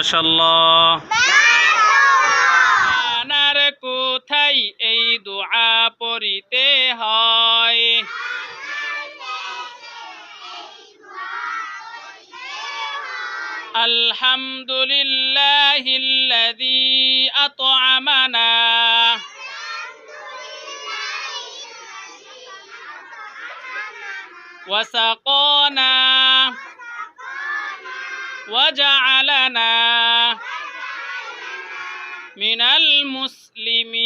মাশাল্লাহ ما شاء الله আনার কোথায় এই দোয়া পড়িতে হয় আলহামদুলিল্লাহিল্লাযী আত'আমানা وسقانا وجعلنا من المسلمين.